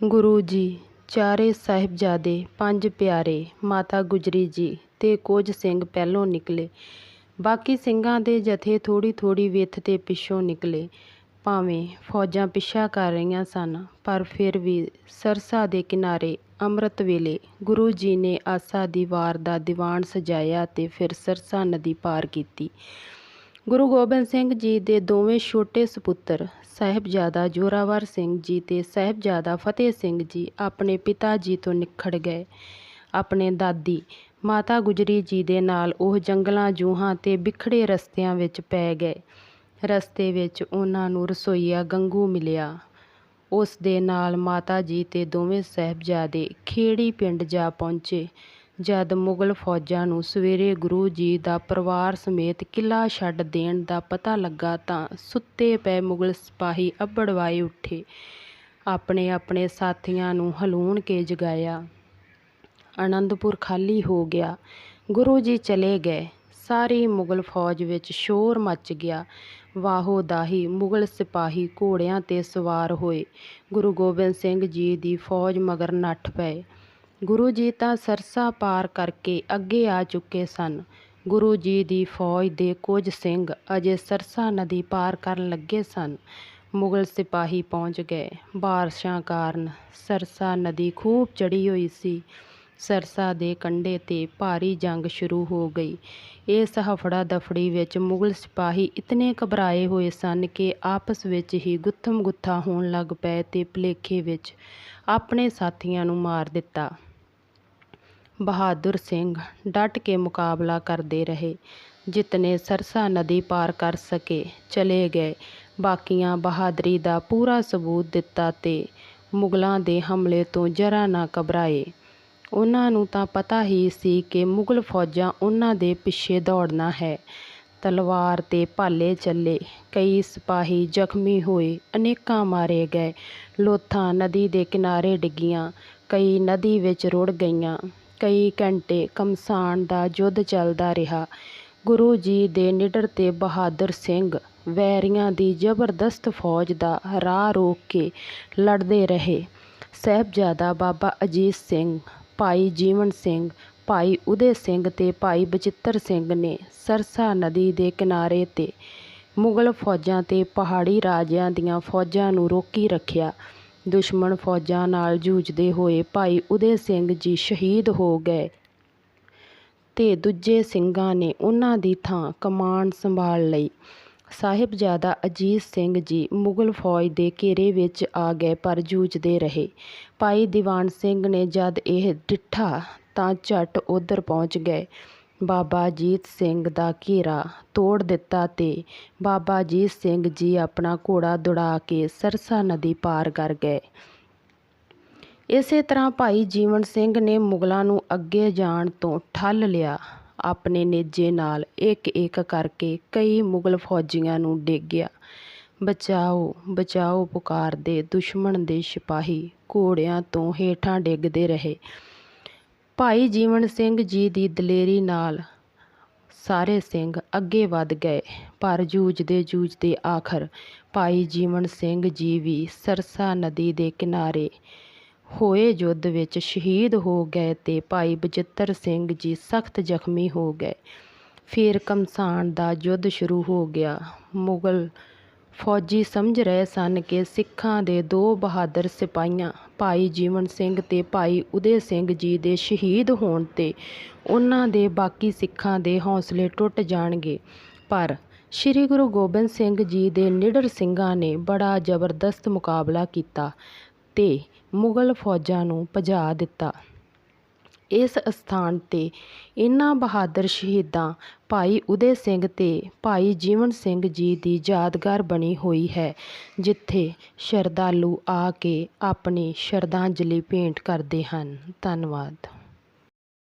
ਗੁਰੂ ਜੀ, ਚਾਰੇ ਸਾਹਿਬਜ਼ਾਦੇ, ਪੰਜ ਪਿਆਰੇ, ਮਾਤਾ ਗੁਜਰੀ ਜੀ ਤੇ ਕੁਝ ਸਿੰਘ ਪਹਿਲੋਂ ਨਿਕਲੇ। ਬਾਕੀ ਸਿੰਘਾਂ ਦੇ ਜਥੇ ਥੋੜ੍ਹੀ ਥੋੜ੍ਹੀ ਵਿੱਥ ਤੇ ਪਿੱਛੋਂ ਨਿਕਲੇ। ਭਾਵੇਂ ਫੌਜਾਂ ਪਿੱਛਾ ਕਰ ਰਹੀਆਂ ਸਨ, ਪਰ ਫਿਰ ਵੀ ਸਰਸਾ ਦੇ ਕਿਨਾਰੇ ਅੰਮ੍ਰਿਤ ਵੇਲੇ ਗੁਰੂ ਜੀ ਨੇ ਆਸਾ ਦੀ ਵਾਰ ਦਾ ਦੀਵਾਨ ਸਜਾਇਆ ਤੇ ਫਿਰ ਸਰਸਾ ਨਦੀ ਪਾਰ ਕੀਤੀ। ਗੁਰੂ ਗੋਬਿੰਦ ਸਿੰਘ ਜੀ ਦੇ ਦੋਵੇਂ ਛੋਟੇ ਸਪੁੱਤਰ, ਸਾਹਿਬਜ਼ਾਦਾ ਜੋਰਾਵਰ ਸਿੰਘ ਜੀ ਤੇ ਸਾਹਿਬਜ਼ਾਦਾ ਫਤਿਹ ਸਿੰਘ ਜੀ ਆਪਣੇ ਪਿਤਾ ਜੀ ਤੋਂ ਨਿਖੜ ਗਏ। ਆਪਣੇ ਦਾਦੀ, ਮਾਤਾ ਗੁਜਰੀ ਜੀ ਦੇ ਨਾਲ ਉਹ ਜੰਗਲਾਂ, ਜੂਹਾਂ ਤੇ ਬਿਖੜੇ ਰਸਤਿਆਂ ਵਿੱਚ ਪੈ ਗਏ। ਰਸਤੇ ਵਿੱਚ ਉਹਨਾਂ ਨੂੰ ਰਸੋਈਆ ਗੰਗੂ ਮਿਲਿਆ। ਉਸ ਦੇ ਨਾਲ ਮਾਤਾ ਜੀ ਤੇ ਦੋਵੇਂ ਸਾਹਿਬਜ਼ਾਦੇ ਖੇੜੀ ਪਿੰਡ ਜਾ ਪਹੁੰਚੇ। ਜਦ ਮੁਗਲ ਫੌਜਾਂ ਨੂੰ ਸਵੇਰੇ ਗੁਰੂ ਜੀ ਦਾ ਪਰਿਵਾਰ ਸਮੇਤ ਕਿਲ੍ਹਾ ਛੱਡ ਦੇਣ ਦਾ ਪਤਾ ਲੱਗਾ ਤਾਂ ਸੁੱਤੇ ਪਏ ਮੁਗਲ ਸਿਪਾਹੀ ਅੱਬੜਵਾਏ ਉੱਠੇ। ਆਪਣੇ ਆਪਣੇ ਸਾਥੀਆਂ ਨੂੰ ਹਲੂਣ ਕੇ ਜਗਾਇਆ। ਅਨੰਦਪੁਰ ਖਾਲੀ ਹੋ ਗਿਆ। ਗੁਰੂ ਜੀ ਚਲੇ ਗਏ। ਸਾਰੀ ਮੁਗਲ ਫੌਜ ਵਿੱਚ ਸ਼ੋਰ ਮੱਚ ਗਿਆ। ਵਾਹੋ ਦਾਹੀ ਮੁਗਲ ਸਿਪਾਹੀ ਘੋੜਿਆਂ ਤੇ ਸਵਾਰ ਹੋਏ। ਗੁਰੂ ਗੋਬਿੰਦ ਸਿੰਘ ਜੀ ਦੀ ਫੌਜ ਮਗਰ ਨੱਠ ਪਏ। ਗੁਰੂ ਜੀ ਤਾਂ ਸਰਸਾ ਪਾਰ ਕਰਕੇ ਅੱਗੇ ਆ ਚੁੱਕੇ ਸਨ। ਗੁਰੂ ਜੀ ਦੀ ਫੌਜ ਦੇ ਕੁਝ ਸਿੰਘ ਅਜੇ ਸਰਸਾ ਨਦੀ ਪਾਰ ਕਰਨ ਲੱਗੇ ਸਨ। ਮੁਗਲ ਸਿਪਾਹੀ ਪਹੁੰਚ ਗਏ। ਬਾਰਿਸ਼ਾਂ ਕਾਰਨ ਸਰਸਾ ਨਦੀ ਖੂਬ ਚੜੀ ਹੋਈ ਸੀ। ਸਰਸਾ ਦੇ ਕੰਢੇ ਤੇ ਭਾਰੀ ਜੰਗ ਸ਼ੁਰੂ ਹੋ ਗਈ। ਇਸ ਹਫੜਾ ਦਫੜੀ ਵਿੱਚ ਮੁਗਲ ਸਿਪਾਹੀ ਇਤਨੇ ਘਬਰਾਏ ਹੋਏ ਸਨ ਕਿ ਆਪਸ ਵਿੱਚ ਹੀ ਗੁੱਥਮ ਗੁੱਥਾ ਹੋਣ ਲੱਗ ਪਏ ਤੇ ਭੁਲੇਖੇ ਵਿੱਚ ਆਪਣੇ ਸਾਥੀਆਂ ਨੂੰ ਮਾਰ ਦਿੱਤਾ। ਬਹਾਦਰ ਸਿੰਘ ਡਟ ਕੇ ਮੁਕਾਬਲਾ ਕਰਦੇ ਰਹੇ। ਜਿਤਨੇ ਸਰਸਾ ਨਦੀ ਪਾਰ ਕਰ ਸਕੇ, ਚਲੇ ਗਏ। ਬਾਕੀਆਂ ਬਹਾਦਰੀ ਦਾ ਪੂਰਾ ਸਬੂਤ ਦਿੱਤਾ ਤੇ ਮੁਗਲਾਂ ਦੇ ਹਮਲੇ ਤੋਂ ਜਰਾ ਨਾ ਘਬਰਾਏ। ਉਹਨਾਂ ਨੂੰ ਤਾਂ ਪਤਾ ਹੀ ਸੀ ਕਿ ਮੁਗਲ ਫੌਜਾਂ ਉਹਨਾਂ ਦੇ ਪਿੱਛੇ ਦੌੜਨਾ ਹੈ। ਤਲਵਾਰ ਤੇ ਭਾਲੇ ਚੱਲੇ, ਕਈ ਸਿਪਾਹੀ ਜ਼ਖਮੀ ਹੋਏ, ਅਨੇਕਾਂ ਮਾਰੇ ਗਏ। ਲੋਥਾਂ ਨਦੀ ਦੇ ਕਿਨਾਰੇ ਡਿੱਗੀਆਂ, ਕਈ ਨਦੀ ਵਿੱਚ ਰੁੜ ਗਈਆਂ, ਕਈ ਘੰਟੇ ਕਮਸਾਨ ਦਾ ਯੁੱਧ ਚੱਲਦਾ ਰਿਹਾ। ਗੁਰੂ ਜੀ ਦੇ ਨਿਡਰ ਤੇ ਬਹਾਦਰ ਸਿੰਘ ਵੈਰੀਆਂ ਦੀ ਜ਼ਬਰਦਸਤ ਫੌਜ ਦਾ ਰਾਹ ਰੋਕ ਕੇ ਲੜਦੇ ਰਹੇ। ਸਾਹਿਬਜ਼ਾਦਾ ਬਾਬਾ ਅਜੀਤ ਸਿੰਘ ਭਾਈ ਜੀਵਨ ਸਿੰਘ, ਭਾਈ ਉਦੇ ਸਿੰਘ ਤੇ ਭਾਈ ਬਚਿੱਤਰ ਸਿੰਘ ਨੇ ਸਰਸਾ ਨਦੀ ਦੇ ਕਿਨਾਰੇ ਤੇ ਮੁਗਲ ਫੌਜਾਂ ਤੇ ਪਹਾੜੀ ਰਾਜਿਆਂ ਦੀਆਂ ਫੌਜਾਂ ਨੂੰ ਰੋਕੀ ਰੱਖਿਆ। ਦੁਸ਼ਮਣ ਫੌਜਾਂ ਨਾਲ ਜੂਝਦੇ ਹੋਏ ਭਾਈ ਉਦੇ ਸਿੰਘ ਜੀ ਸ਼ਹੀਦ ਹੋ ਗਏ ਤੇ ਦੂਜੇ ਸਿੰਘਾਂ ਨੇ ਉਹਨਾਂ ਦੀ ਥਾਂ ਕਮਾਨ ਸੰਭਾਲ ਲਈ। ਸਾਹਿਬਜ਼ਾਦਾ ਅਜੀਤ ਸਿੰਘ ਜੀ ਮੁਗਲ ਫੌਜ ਦੇ ਘੇਰੇ ਵਿੱਚ ਆ ਗਏ ਪਰ ਜੂਝਦੇ ਰਹੇ। ਭਾਈ ਦੀਵਾਨ ਸਿੰਘ ਨੇ ਜਦ ਇਹ ਡਿੱਠਾ ਤਾਂ ਝੱਟ ਉੱਧਰ ਪਹੁੰਚ ਗਏ। ਬਾਬਾ ਅਜੀਤ ਸਿੰਘ ਦਾ ਘੇਰਾ ਤੋੜ ਦਿੱਤਾ ਤੇ ਬਾਬਾ ਅਜੀਤ ਸਿੰਘ ਜੀ ਆਪਣਾ ਘੋੜਾ ਦੌੜਾ ਕੇ ਸਰਸਾ ਨਦੀ ਪਾਰ ਕਰ ਗਏ। ਇਸੇ ਤਰ੍ਹਾਂ ਭਾਈ ਜੀਵਨ ਸਿੰਘ ਨੇ ਮੁਗਲਾਂ ਨੂੰ ਅੱਗੇ ਜਾਣ ਤੋਂ ਠੱਲ ਲਿਆ। ਆਪਣੇ ਨੇਜੇ ਨਾਲ ਇੱਕ ਇੱਕ ਕਰਕੇ ਕਈ ਮੁਗਲ ਫੌਜੀਆਂ ਨੂੰ ਡੇਗਿਆ। ਬਚਾਓ ਬਚਾਓ ਪੁਕਾਰਦੇ ਦੁਸ਼ਮਣ ਦੇ ਸਿਪਾਹੀ ਘੋੜਿਆਂ ਤੋਂ ਹੇਠਾਂ ਡਿੱਗਦੇ ਰਹੇ। ਭਾਈ ਜੀਵਨ ਸਿੰਘ ਜੀ ਦੀ ਦਲੇਰੀ ਨਾਲ ਸਾਰੇ ਸਿੰਘ ਅੱਗੇ ਵੱਧ ਗਏ, ਪਰ ਜੂਝਦੇ ਜੂਝਦੇ ਆਖਰ ਭਾਈ ਜੀਵਨ ਸਿੰਘ ਜੀ ਵੀ ਸਰਸਾ ਨਦੀ ਦੇ ਕਿਨਾਰੇ ਹੋਏ ਯੁੱਧ ਵਿੱਚ ਸ਼ਹੀਦ ਹੋ ਗਏ ਤੇ ਭਾਈ ਬਚਿੱਤਰ ਸਿੰਘ ਜੀ ਸਖਤ ਜ਼ਖਮੀ ਹੋ ਗਏ। ਫਿਰ ਕਮਸਾਨ ਦਾ ਯੁੱਧ ਸ਼ੁਰੂ ਹੋ ਗਿਆ। ਮੁਗਲ ਫੌਜੀ ਸਮਝ ਰਹੇ ਸਨ ਕਿ ਸਿੱਖਾਂ ਦੇ ਦੋ ਬਹਾਦਰ ਸਿਪਾਹੀਆਂ, ਭਾਈ ਜੀਵਨ ਸਿੰਘ ਤੇ ਭਾਈ ਉਦੇ ਸਿੰਘ ਜੀ ਦੇ ਸ਼ਹੀਦ ਹੋਣ ਤੇ ਉਹਨਾਂ ਦੇ ਬਾਕੀ ਸਿੱਖਾਂ ਦੇ ਹੌਸਲੇ ਟੁੱਟ ਜਾਣਗੇ। ਪਰ ਸ੍ਰੀ ਗੁਰੂ ਗੋਬਿੰਦ ਸਿੰਘ ਜੀ ਦੇ ਨਿਡਰ ਸਿੰਘਾਂ ਨੇ ਬੜਾ ਜ਼ਬਰਦਸਤ ਮੁਕਾਬਲਾ ਕੀਤਾ। ਤੇ ਮੁਗਲ ਫੌਜਾਂ ਨੂੰ ਭਜਾ ਦਿੱਤਾ। ਇਸ ਅਸਥਾਨ ਤੇ ਇਨ੍ਹਾਂ ਬਹਾਦਰ ਸ਼ਹੀਦਾਂ ਭਾਈ ਉਦੇ ਸਿੰਘ ਤੇ ਭਾਈ ਜੀਵਨ ਸਿੰਘ ਜੀ ਦੀ ਯਾਦਗਾਰ ਬਣੀ ਹੋਈ ਹੈ, ਜਿੱਥੇ ਸ਼ਰਧਾਲੂ ਆ ਕੇ ਆਪਣੀ ਸ਼ਰਧਾਂਜਲੀ ਭੇਂਟ ਕਰਦੇ ਹਨ। ਧੰਨਵਾਦ।